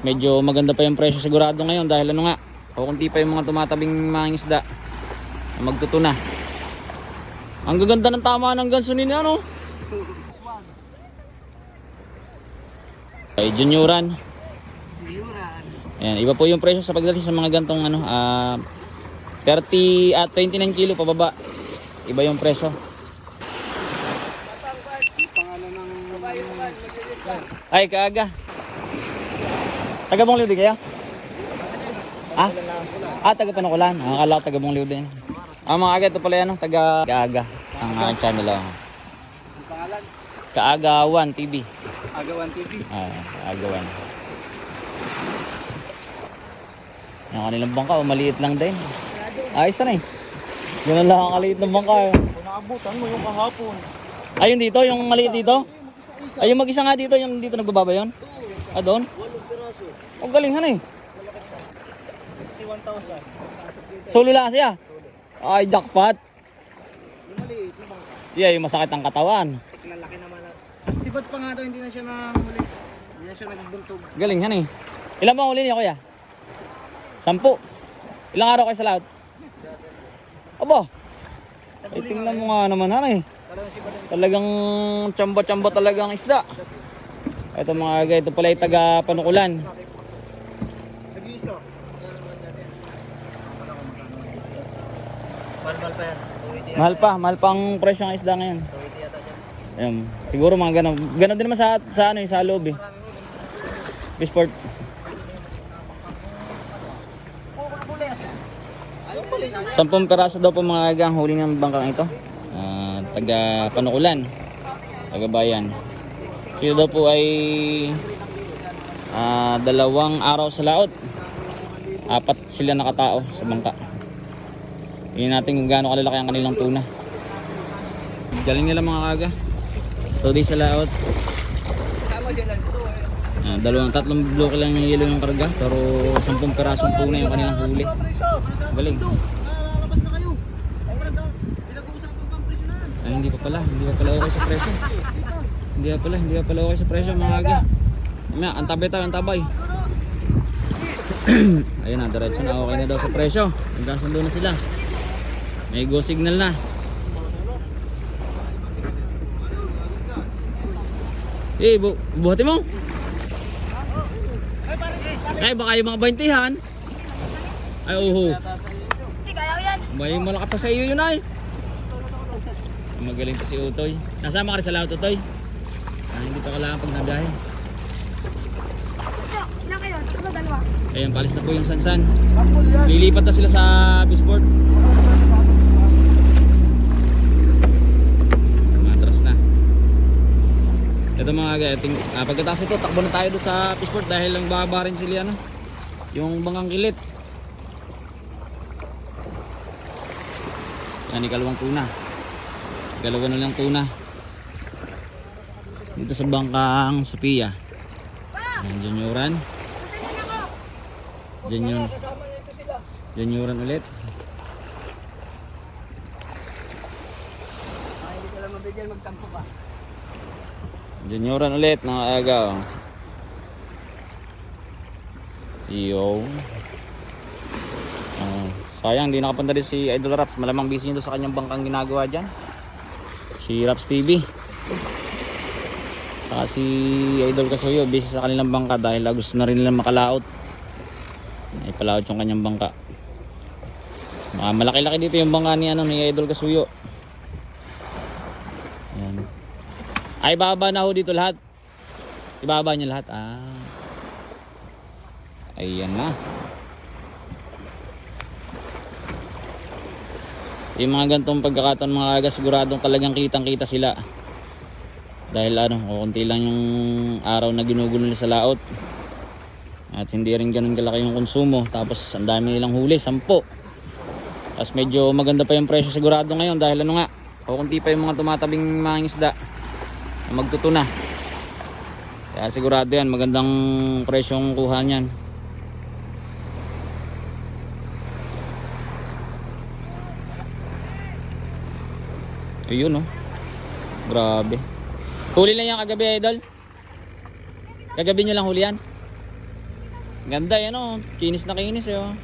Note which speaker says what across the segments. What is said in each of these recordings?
Speaker 1: Medyo maganda pa yung presyo sigurado ngayon dahil ano nga, kukunti pa yung mga tumatabing mga isda na magtutuna. Ang gaganda ng tama ng ganso niya, ano? Ay, junioran. Ayan, iba po yung presyo sa pagdating sa mga gantong ano, ah 30 at 29 kilo pababa. Iba yung presyo. Ay, kaaga. Taga Bong Liudi kayo? Ah? Ah, taga Panukulan. Ah, akala ko taga Bong Liudi. Ah, mga aga, ito pala yan, taga Kaaga. Ang aking channel lang.
Speaker 2: Pangalan?
Speaker 1: Kaaga 1 TV.
Speaker 2: Agawan TV.
Speaker 1: Ah, Kaaga 1. Yung kanilang bangka, oh, maliit lang din. Ayos na eh. Ganun lang ang kaliit ng bangka. eh.
Speaker 2: Naabutan mo yung kahapon.
Speaker 1: Ayun dito, yung maliit dito? Ayun mag-isa nga dito, yung dito nagbababa yun? Ah, doon? Ang galing han eh.
Speaker 2: 61,000.
Speaker 1: Solo lang siya. Ay, jackpot.
Speaker 2: Yung maliit, yung bangka.
Speaker 1: Yeah, yung masakit ang katawan.
Speaker 2: Lalaki naman na. Sibat pa nga daw, hindi na siya nahuli. Hindi na siya nagbuntog.
Speaker 1: Galing yan eh. Ilan ba ang huli niya kuya? Sampu. Ilang araw kayo sa lahat? Aba, ay tingnan mo nga naman han eh.
Speaker 2: Talagang ang
Speaker 1: Talagang isda. Ito mga aga, ito pala yung taga panukulan.
Speaker 2: Mahal-mahal pa yan. 280
Speaker 1: Mahal pa, mahal pa ang presyo ng isda ngayon.
Speaker 2: 280 yata dyan.
Speaker 1: Ayun, siguro mga ganun. Ganun din naman sa, sa ano, eh, sa loob eh. Bisport. Sampung peraso daw po mga aga ang huli ng bangkang ito. Ah, taga Panukulan. Taga Bayan. Sila daw po ay ah, dalawang araw sa laot. Apat sila nakatao sa bangka. Tingnan natin kung gaano kalalaki ang kanilang tuna. Galing nila mga kaga. So di sa laot. Ah, dalawang tatlong bloke lang yung yelo yung karga pero sampung perasong tuna yung kanilang huli. Galing.
Speaker 2: Ay.
Speaker 1: Ay, hindi pa pala, hindi pa pala okay sa presyo. Hindi pa pala, hindi pa pala okay sa presyo mga aga. Mamaya, ang tabay tayo, ang tabay. Ayun na, diretso na okay na daw sa presyo. Nagkasundo na sila. May go signal na. Eh, bu buhati mo. Ay, baka yung mga baintihan. Ay,
Speaker 2: yan.
Speaker 1: May malakas pa sa iyo yun ay. Magaling pa si Utoy. Nasama ka rin sa lahat Utoy? Ah, hindi pa kailangan pag
Speaker 3: dalawa.
Speaker 1: Ayan, palis na po yung sansan. Lilipat na sila sa Bisport. Matras na. Ito mga gating, ah, pagkatapos ito, takbo na tayo doon sa Bisport dahil lang baba rin sila ano, yung bangang kilit. Yan, ikalawang tuna. Ikalawa na lang tuna. Dito sa bangkang Sophia. Yan,
Speaker 3: ako.
Speaker 1: Junior. Junioran ulit.
Speaker 2: Ay, hindi ka lang mabigyan magtampo pa.
Speaker 1: Junioran ulit mga aga. Yo. Ah, sayang hindi nakapunta rin si Idol Raps. Malamang busy nito sa kanyang bangkang ginagawa dyan. Si Raps TV. Saka si Idol Kasuyo busy sa kanilang bangka dahil ah, gusto na rin nila makalaot. Ay palaot yung kanyang bangka. Mga malaki-laki dito yung bangka ni ano ni Idol Kasuyo. Ayan. Ay, baba na ho dito lahat. Ibaba niya lahat. Ah. Ayan na. Yung mga gantong pagkakataon mga aga, siguradong talagang kitang-kita sila. Dahil ano, kukunti lang yung araw na ginugulo nila sa laot. At hindi rin ganun kalaki yung konsumo. Tapos ang dami nilang huli, sampo. Tapos medyo maganda pa yung presyo sigurado ngayon dahil ano nga, kukunti pa yung mga tumatabing mga isda na magtutuna. Kaya sigurado yan, magandang presyong kuha niyan. Ayun oh. Grabe. Huli lang yan kagabi idol. Kagabi nyo lang huli yan. Ganda yan oh. Kinis na kinis eh oh.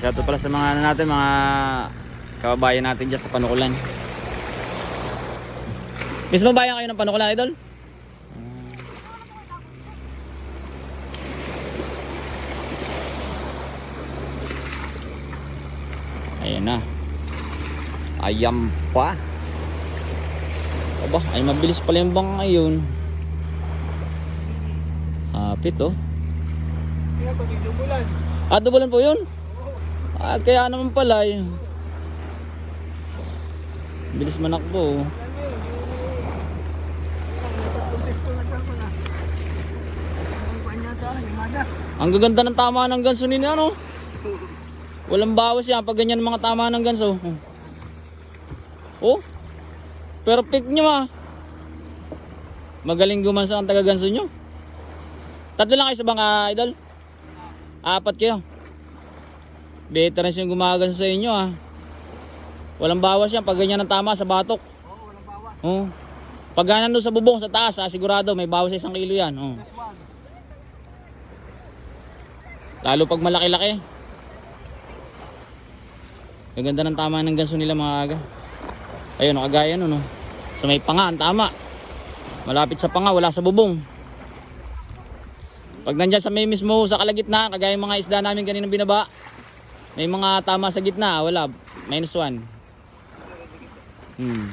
Speaker 1: Shoutout pala sa mga ano natin, mga kababayan natin dyan sa Panukulan. Mismo bayan kayo ng Panukulan, idol? Ayan na. Ayam pa. Aba, ay mabilis pala yung bang ngayon. Hapit oh. Ah, dubulan po yun? Ah, kaya naman pala eh. Bilis manakbo oh.
Speaker 2: Alam mo yun, yung... Ang pistol na siya ko na. Ang kuhan niya ito, limada.
Speaker 1: Ang gaganda ng tama ng ganso ni ano. Walang bawas yan pag ganyan mga tama ng ganso. Oh. Perfect nyo ah. Magaling gumanso ang taga ganso nyo. Tatlo lang kayo sa banga idol. Apat kayo. Veterans yung gumaganso sa inyo ah. Walang bawas yan pag ganyan ang tama sa batok.
Speaker 2: Oo, walang bawa.
Speaker 1: Oh. Pag ganan doon sa bubong sa taas, ah, sigurado may bawas sa isang kilo yan. Oh. Lalo pag malaki-laki. Gaganda ng tama ng ganso nila mga aga. Ayun, nakagaya nun, no. Sa may panga, ang tama. Malapit sa panga, wala sa bubong. Pag nandyan sa may mismo sa kalagitna, kagaya mga isda namin kanina binaba, may mga tama sa gitna, wala. Minus one. Hmm.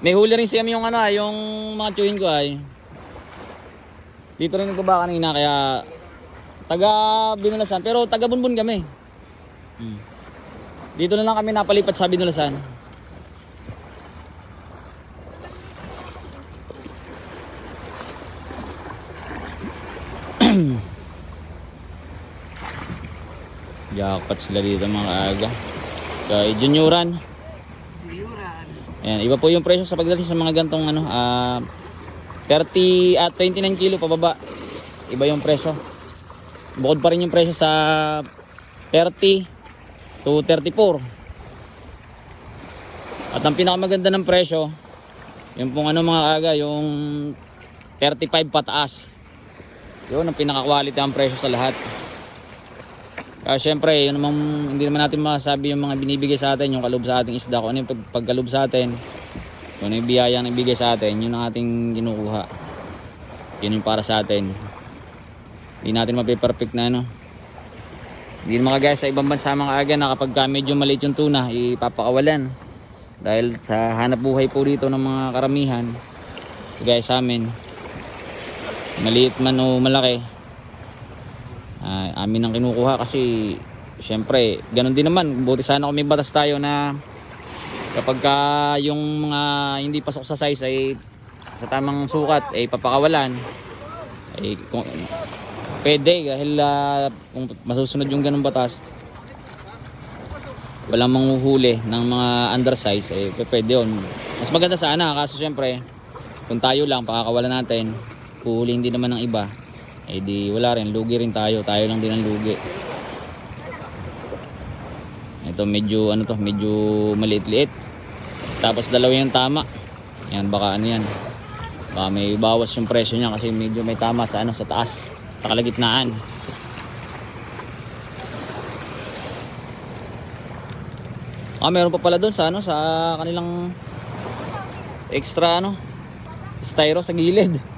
Speaker 1: May huli rin siya yung ano, ah, yung mga chewin ko ay. Dito rin ko ba kanina kaya taga Binulasan pero taga Bunbun kami. Hmm. Dito na lang kami napalipat sa Binulasan. Jackpot sila dito mga aga. Kay Junioran.
Speaker 2: Biyuran.
Speaker 1: Ayan, iba po yung presyo sa pagdating sa mga gantong ano, ah 30 at 29 kilo pababa. Iba yung presyo. Bukod pa rin yung presyo sa 30 to 34. At ang pinakamaganda ng presyo, yung pong ano mga aga, yung 35 pataas. Yun ang pinaka-quality ang presyo sa lahat. Kaya syempre, yun namang, hindi naman natin masabi yung mga binibigay sa atin, yung kaloob sa ating isda, kung ano yung pag, sa atin, kung ano yung biyaya na ibigay sa atin, yun ang ating kinukuha. Yun yung para sa atin. Hindi natin mapiperfect na ano. Hindi naman kagaya sa ibang bansa mga aga na kapag ka medyo maliit yung tuna, ipapakawalan. Dahil sa hanap buhay po dito ng mga karamihan, kagaya sa amin, maliit man o malaki, Ah, amin ang kinukuha kasi syempre ganun din naman. Buti sana kung may batas tayo na kapag ka yung mga hindi pasok sa size ay sa tamang sukat ay papakawalan ay kung, pwede dahil ah, kung masusunod yung ganung batas walang manghuhuli ng mga undersize ay pwede yun. Mas maganda sana kaso syempre kung tayo lang pakakawalan natin huhulihin din naman ng iba eh di wala rin, lugi rin tayo, tayo lang din ang lugi. Ito medyo ano to, medyo maliit-liit. Tapos dalawa yung tama. Yan baka ano yan. Baka may bawas yung presyo niya kasi medyo may tama sa ano sa taas, sa kalagitnaan. Ah, meron pa pala doon sa ano sa kanilang extra ano styro sa gilid.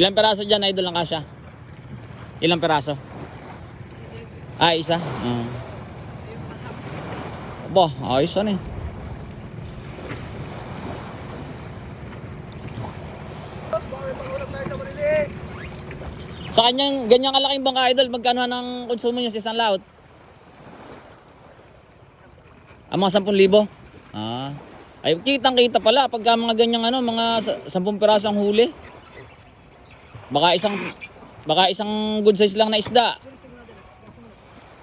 Speaker 1: Ilang peraso dyan, idol lang kasya? Ilang peraso? Ah, isa? Uh. Aba, ayos ano eh. Sa kanyang, ganyang kalaking bangka idol, magkano ng konsumo niyo sa isang laot? Ang mga 10,000? Ah. Ay, kitang kita pala pagka mga ganyang ano, mga sa- 10 peraso ang huli. Baka isang baka isang good size lang na isda.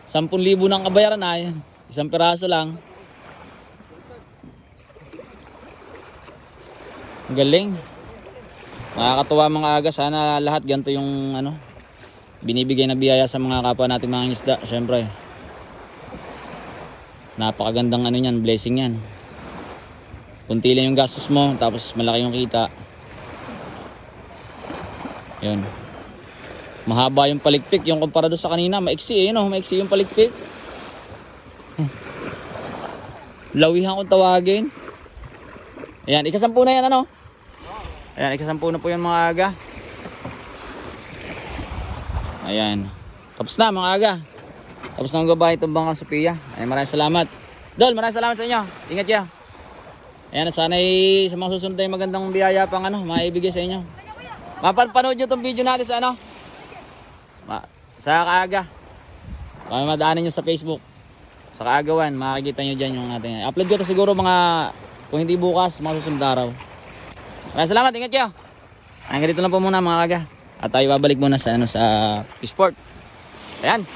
Speaker 1: 10,000 nang kabayaran ay isang piraso lang. Ang Galing. Nakakatuwa mga aga sana lahat ganito yung ano binibigay na biyaya sa mga kapwa natin mga isda, syempre. Napakagandang ano yan, blessing yan. Kunti lang yung gastos mo, tapos malaki yung kita. Yun. Mahaba yung palikpik, yung kumpara doon sa kanina, maiksi eh, no? Maiksi yung palikpik. Hmm. Lawihan kung tawagin. Ayan, ikasampu na yan, ano? Ayan, ikasampu na po yan mga aga. Ayan. Tapos na mga aga. Tapos na magbabayad itong bangka Sophia. Ayan, maraming salamat. Dol, maraming salamat sa inyo. Ingat kayo. Ayan, sana ay sa mga susunod ay magandang biyaya pang ano, maibigay sa inyo. Mapapanood nyo itong video natin sa ano? Sa kaaga. Kaya madaanan nyo sa Facebook. Sa kaagawan, makikita nyo dyan yung ating... Upload ko to siguro mga... Kung hindi bukas, mga susunod araw. Maraming salamat, ingat kayo. Hanggang dito lang po muna mga kaga. At tayo babalik muna sa ano sa Sport. Ayan.